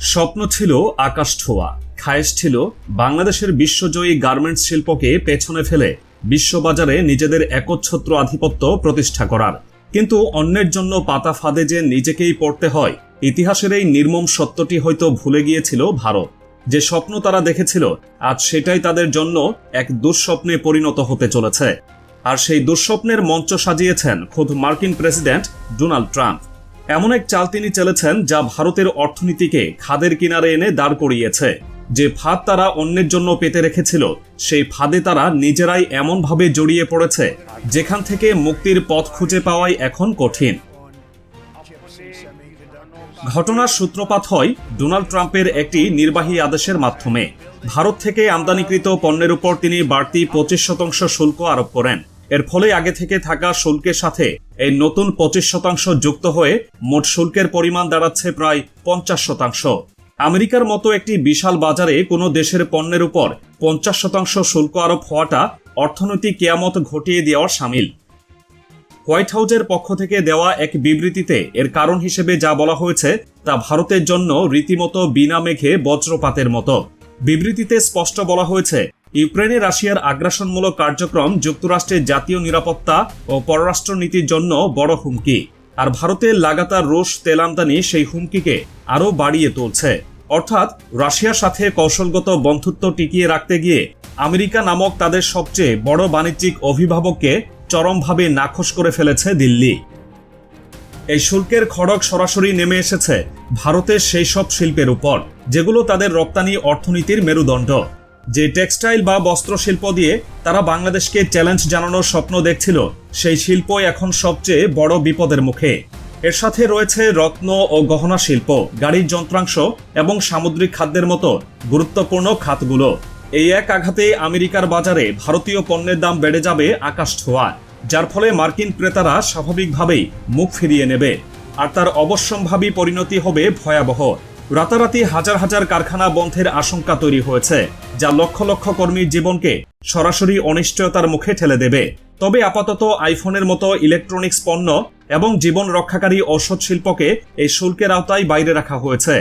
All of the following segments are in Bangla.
স্বপ্ন ছিল আকাশ ছোঁয়া, খায়েশ ছিল বাংলাদেশের বিশ্বজয়ী গার্মেন্টস শিল্পকে পেছনে ফেলে বিশ্ববাজারে নিজেদের একচ্ছত্র আধিপত্য প্রতিষ্ঠা করার। কিন্তু অন্যের জন্য পাতা ফাঁদে যে নিজেকেই পড়তে হয়, ইতিহাসের এই নির্মম সত্যটি হয়তো ভুলে গিয়েছিল ভারত। যে স্বপ্ন তারা দেখেছিল, আজ সেটাই তাদের জন্য এক দুঃস্বপ্নে পরিণত হতে চলেছে। আর সেই দুঃস্বপ্নের মঞ্চ সাজিয়েছেন খোদ মার্কিন প্রেসিডেন্ট ডোনাল্ড ট্রাম্প। এমন এক চাল তিনি চলেছেন যা ভারতের অর্থনীতিকে খাদের কিনারে এনে দাঁড় করিয়েছে। যে ফাঁদ তারা অন্যের জন্য পেতে রেখেছিল, সেই ফাঁদে তারা নিজেরাই এমনভাবে জড়িয়ে পড়েছে, যেখান থেকে মুক্তির পথ খুঁজে পাওয়াই এখন কঠিন। ঘটনার সূত্রপাত হয় ডোনাল্ড ট্রাম্পের একটি নির্বাহী আদেশের মাধ্যমে। ভারত থেকে আমদানিকৃত পণ্যের উপর তিনি বাড়তি পঁচিশ শতাংশ শুল্ক আরোপ করেন। এর ফলে আগে থেকে থাকা শুল্কের সাথে এই নতুন পঁচিশ শতাংশ যুক্ত হয়ে মোট শুল্কের পরিমাণ দাঁড়াচ্ছে প্রায় পঞ্চাশ শতাংশ। আমেরিকার মতো একটি বিশাল বাজারে কোনো দেশের পণ্যের উপর পঞ্চাশ শতাংশ শুল্ক আরোপ হওয়াটা অর্থনৈতিক কেয়ামত ঘটিয়ে দেওয়ার সামিল। হোয়াইট হাউজের পক্ষ থেকে দেওয়া এক বিবৃতিতে এর কারণ হিসেবে যা বলা হয়েছে, তা ভারতের জন্য রীতিমতো বিনা মেঘে বজ্রপাতের মতো। বিবৃতিতে স্পষ্ট বলা হয়েছে ইউক্রেনে রাশিয়ার আগ্রাসনমূলক কার্যক্রম যুক্তরাষ্ট্রের জাতীয় নিরাপত্তা ও পররাষ্ট্র নীতির জন্য বড় হুমকি। আর ভারতের লাগাতার রুশ তেল আমদানি সেই হুমকিকে আরও বাড়িয়ে তুলছে। অর্থাৎ রাশিয়ার সাথে কৌশলগত বন্ধুত্ব টিকিয়ে রাখতে গিয়ে আমেরিকা নামক তাদের সবচেয়ে বড় বাণিজ্যিক অভিভাবককে চরমভাবে নাখোশ করে ফেলেছে দিল্লি। এই শুল্কের খড়ক সরাসরি নেমে এসেছে ভারতের সেই সব শিল্পের উপর, যেগুলো তাদের রপ্তানি অর্থনীতির মেরুদণ্ড। যে টেক্সটাইল বা বস্ত্র শিল্প দিয়ে তারা বাংলাদেশকে চ্যালেঞ্জ জানানোর স্বপ্ন দেখছিল, সেই শিল্পই এখন সবচেয়ে বড় বিপদের মুখে। এর সাথে রয়েছে রত্ন ও গহনা শিল্প, গাড়ির যন্ত্রাংশ এবং সামুদ্রিক খাদ্যের মতো গুরুত্বপূর্ণ খাতগুলো। এই এক আঘাতে আমেরিকার বাজারে ভারতীয় পণ্যের দাম বেড়ে যাবে আকাশ ছোঁয়া যার ফলে মার্কিন ক্রেতারা স্বাভাবিকভাবেই মুখ ফিরিয়ে নেবে। আর তার অবশ্যম্ভাবী পরিণতি হবে ভয়াবহ। রাতারাতি হাজার হাজার কারখানা বন্ধের আশঙ্কা তৈরি হয়েছে, যা লক্ষ লক্ষ কর্মীর জীবনকে সরাসরি অনিশ্চয়তার মুখে ঠেলে দেবে। তবে আপাতত আইফোনের মতো ইলেকট্রনিক্স পণ্য এবং জীবন রক্ষাকারী ঔষধ শিল্পকে এই শুল্কের আওতায় বাইরে রাখা হয়েছে।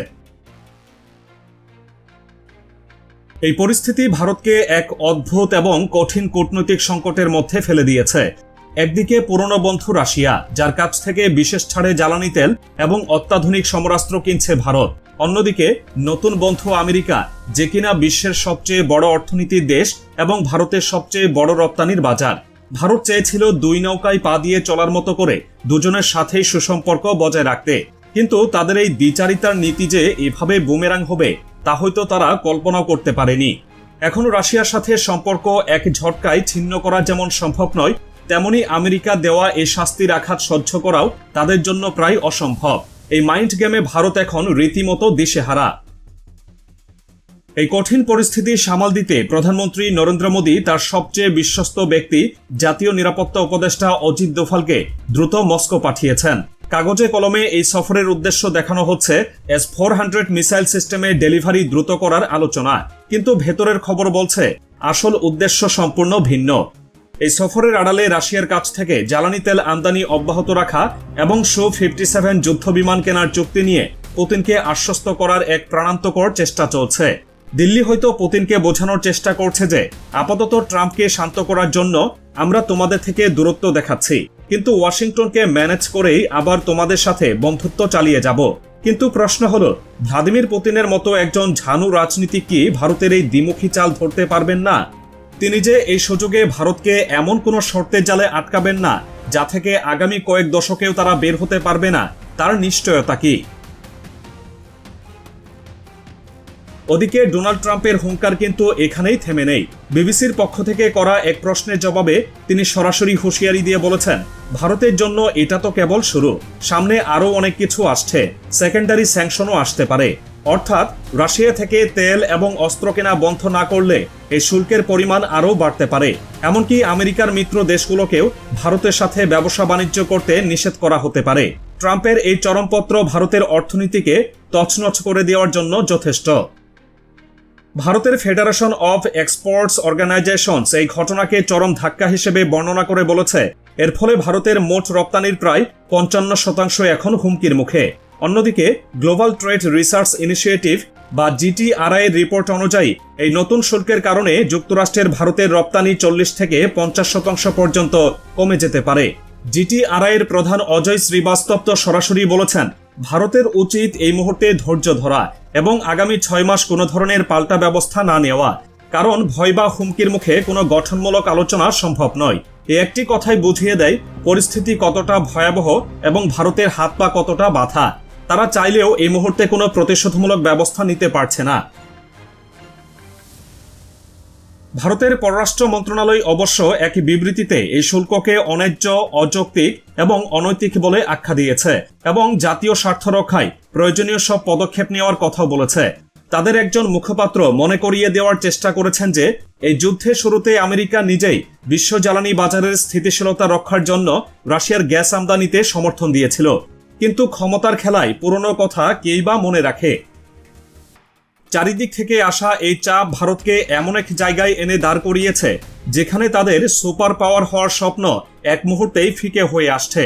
এই পরিস্থিতি ভারতকে এক অদ্ভুত এবং কঠিন কূটনৈতিক সংকটের মধ্যে ফেলে দিয়েছে। একদিকে পুরনো বন্ধু রাশিয়া, যার কাছ থেকে বিশেষ ছাড়ে জ্বালানি তেল এবং অত্যাধুনিক সমরাস্ত্র কিনছে ভারত। অন্যদিকে, নতুন বন্ধু আমেরিকা, যে কিনা বিশ্বের সবচেয়ে বড় অর্থনীতির দেশ এবং ভারতের সবচেয়ে বড় রপ্তানির বাজার। ভারত চেয়েছিল দুই নৌকায় পা দিয়ে চলার মতো করে দুজনের সাথেই সুসম্পর্ক বজায় রাখতে। কিন্তু তাদের এই দ্বিচারিতার নীতি যে এভাবে বুমেরাং হবে, তা হয়তো তারা কল্পনাও করতে পারেনি। এখন রাশিয়ার সাথে সম্পর্ক এক ঝটকায় ছিন্ন করা যেমন সম্ভব নয়, তেমনি আমেরিকা দেওয়া এই শাস্তির আঘাত সহ্য করাও তাদের জন্য প্রায় অসম্ভব। এই মাইন্ড গেমে ভারত এখন রীতিমতো দিশেহারা। এই কঠিন পরিস্থিতি সামাল দিতে প্রধানমন্ত্রী নরেন্দ্র মোদী তার সবচেয়ে বিশ্বস্ত ব্যক্তি, জাতীয় নিরাপত্তা উপদেষ্টা অজিত দোভালকে দ্রুত মস্কো পাঠিয়েছেন। কাগজে কলমে এই সফরের উদ্দেশ্য দেখানো হচ্ছে এস ফোর হান্ড্রেড মিসাইল সিস্টেমে ডেলিভারি দ্রুত করার আলোচনা। কিন্তু ভেতরের খবর বলছে, আসল উদ্দেশ্য সম্পূর্ণ ভিন্ন। এই সফরের আড়ালে রাশিয়ার কাছ থেকে জ্বালানি তেল আমদানি অব্যাহত রাখা এবং শো ফিফটি সেভেন যুদ্ধ বিমান কেনার চুক্তি নিয়ে পুতিনকে আশ্বস্ত করার এক প্রাণান্তকর চেষ্টা চলছে। দিল্লি হয়তো পুতিনকে বোঝানোর চেষ্টা করছে যে আপাতত ট্রাম্পকে শান্ত করার জন্য আমরা তোমাদের থেকে দূরত্ব দেখাচ্ছি। কিন্তু ওয়াশিংটনকে ম্যানেজ করেই আবার তোমাদের সাথে বন্ধুত্ব চালিয়ে যাব। কিন্তু প্রশ্ন হলো, ভ্লাদিমির পুতিনের মতো একজন ঝানু রাজনীতিক কি ভারতের এই দ্বিমুখী চাল ধরতে পারবেন না? তিনি যে এই সুযোগে ভারতকে এমন কোনো শর্তের জালে আটকাবেন না, যা থেকে আগামী কয়েক দশকেও তারা বের হতে পারবে না, তার নিশ্চয়তা কি? ওদিকে ডোনাল্ড ট্রাম্পের হুঙ্কার কিন্তু এখানেই থেমে নেই। বিবিসির পক্ষ থেকে করা এক প্রশ্নের জবাবে তিনি সরাসরি হুঁশিয়ারি দিয়ে বলেছেন, ভারতের জন্য এটা তো কেবল শুরু। সামনে আরও অনেক কিছু আসছে। সেকেন্ডারি স্যাংশনও আসতে পারে। অর্থাৎ রাশিয়া থেকে তেল এবং অস্ত্র কেনা বন্ধ না করলে এই শুল্কের পরিমাণ আরও বাড়তে পারে। এমনকি আমেরিকার মিত্র দেশগুলোকেও ভারতের সাথে ব্যবসা বাণিজ্য করতে নিষেধ করা হতে পারে। ট্রাম্পের এই চরমপত্র ভারতের অর্থনীতিকে তছনছ করে দেওয়ার জন্য যথেষ্ট। ভারতের ফেডারেশন অফ এক্সপোর্টস অর্গানাইজেশনস এই ঘটনাকে চরম ধাক্কা হিসেবে বর্ণনা করে বলেছে। এর ফলে ভারতের মোট রপ্তানির প্রায় পঞ্চান্ন শতাংশ এখন হুমকির মুখে। অন্যদিকে গ্লোবাল ট্রেড রিসার্চ ইনিশিয়েটিভ বা জিটিআরআই রিপোর্ট অনুযায়ী, এই নতুন শুল্কের কারণে যুক্তরাষ্ট্রের ভারতের রপ্তানি চল্লিশ থেকে পঞ্চাশ শতাংশ পর্যন্ত কমে যেতে পারে। জিটিআরআই এর প্রধান অজয় শ্রীবাস্তব তো সরাসরি বলেছেন, ভারতের উচিত এই মুহূর্তে ধৈর্য ধরা এবং আগামী ছয় মাস কোনো ধরনের পাল্টা ব্যবস্থা না নেওয়া। কারণ ভয় বা হুমকির মুখে কোনো গঠনমূলক আলোচনা সম্ভব নয়। এ একটি কথাই বুঝিয়ে দেয় পরিস্থিতি কতটা ভয়াবহ এবং ভারতের হাত পা কতটা বাধা। তারা চাইলেও এই মুহূর্তে কোনো প্রতিশোধমূলক ব্যবস্থা নিতে পারছে না। ভারতের পররাষ্ট্র মন্ত্রণালয় অবশ্য এক বিবৃতিতে এই শুল্ককে অন্যায্য, অযৌক্তিক এবং অনৈতিক বলে আখ্যা দিয়েছে এবং জাতীয় স্বার্থ রক্ষায় প্রয়োজনীয় সব পদক্ষেপ নেওয়ার কথা বলেছে। তাদের একজন মুখপাত্র মনে করিয়ে দেওয়ার চেষ্টা করেছেন যে, এই যুদ্ধের শুরুতে আমেরিকা নিজেই বিশ্ব জ্বালানি বাজারের স্থিতিশীলতা রক্ষার জন্য রাশিয়ার গ্যাস আমদানিতে সমর্থন দিয়েছিল। কিন্তু ক্ষমতার খেলায় পুরনো কথা কেই বা মনে রাখে? চারিদিক থেকে আসা এই চাপ ভারতকে এমন এক জায়গায় এনে দাঁড় করিয়েছে, যেখানে তাদের সুপার পাওয়ার হওয়ার স্বপ্ন এক মুহূর্তেই ফিকে হয়ে আসছে।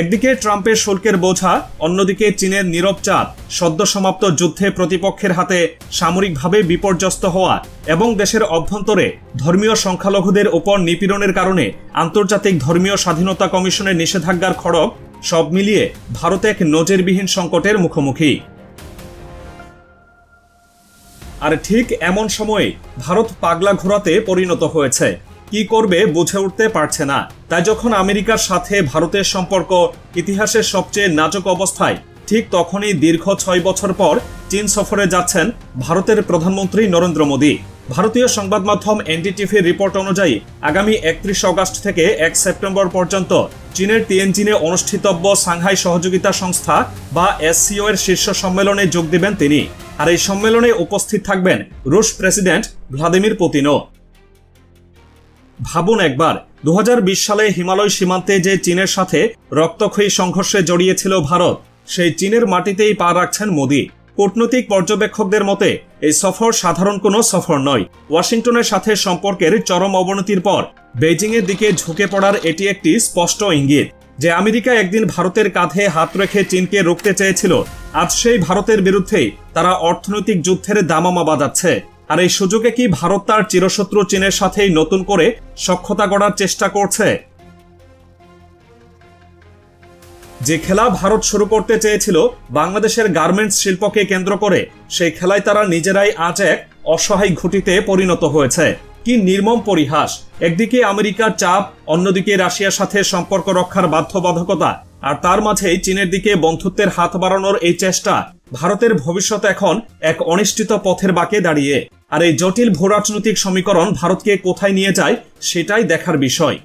একদিকে ট্রাম্পের শুল্কের বোঝা, অন্যদিকে চীনের নীরব চাপ সদ্য সমাপ্ত যুদ্ধে প্রতিপক্ষের হাতে সামরিকভাবে বিপর্যস্ত হওয়া এবং দেশের অভ্যন্তরে ধর্মীয় সংখ্যালঘুদের ওপর নিপীড়নের কারণে আন্তর্জাতিক ধর্মীয় স্বাধীনতা কমিশনের নিষেধাজ্ঞার খড়গ সব মিলিয়ে ভারত এক নজিরবিহীন সংকটের মুখোমুখি। আর ঠিক এমন সময়ে ভারত পাগলা ঘোরাতে পরিণত হয়েছে। কি করবে বুঝে উঠতে পারছে না। তাই যখন আমেরিকার সাথে ভারতের সম্পর্ক ইতিহাসের সবচেয়ে নাজক অবস্থায়, ঠিক তখনই দীর্ঘ ছয় বছর পর চীন সফরে যাচ্ছেন ভারতের প্রধানমন্ত্রী নরেন্দ্র মোদী। ভারতীয় সংবাদ মাধ্যম এনডিটিভির রিপোর্ট অনুযায়ী, আগামী একত্রিশ অগস্ট থেকে এক সেপ্টেম্বর পর্যন্ত চীনের টিএনজিনে অনুষ্ঠিতব্য সাংহাই সহযোগিতা সংস্থা বা এসসিও এর শীর্ষ সম্মেলনে যোগ দেবেন তিনি। আর এই সম্মেলনে উপস্থিত থাকবেন রুশ প্রেসিডেন্ট ভ্লাদিমির পুতিনও। ভাবুন একবার দু হাজার বিশ সালে হিমালয় সীমান্তে যে চীনের সাথে রক্তক্ষয়ী সংঘর্ষে জড়িয়েছিল ভারত, সেই চীনের মাটিতেই পা রাখছেন মোদী। কূটনৈতিক পর্যবেক্ষকদের মতে এই সফর সাধারণ কোনো সফর নয়। ওয়াশিংটনের সাথে সম্পর্কের চরম অবনতির পর বেজিংয়ের দিকে ঝুঁকে পড়ার এটি একটি স্পষ্ট ইঙ্গিত যে আমেরিকা একদিন ভারতের কাঁধে হাত রেখে চীনকে রুখতে চেয়েছিল। আজ সেই ভারতের বিরুদ্ধেই তারা অর্থনৈতিক যুদ্ধের দামামা বাজাচ্ছে। আর এই সুযোগে কি ভারত তার চিরশত্রু চীনের সাথেই নতুন করে সক্ষতা গড়ার চেষ্টা করছে? যে খেলা ভারত শুরু করতে চেয়েছিল বাংলাদেশের গার্মেন্টস শিল্পকে কেন্দ্র করে, সেই খেলায় তারা নিজেরাই আজ এক অসহায় ঘটিতে পরিণত হয়েছে। কি নির্মম পরিহাস! একদিকে আমেরিকার চাপ, অন্যদিকে রাশিয়ার সাথে সম্পর্ক রক্ষার বাধ্যবাধকতা, আর তার মাঝেই চীনের দিকে বন্ধুত্বের হাত বাড়ানোর এই চেষ্টা ভারতের ভবিষ্যৎ এখন এক অনিশ্চিত পথের বাঁকে দাঁড়িয়ে। আর এই জটিল ভূরাজনৈতিক সমীকরণ ভারতকে কোথায় নিয়ে যায়, সেটাই দেখার বিষয়।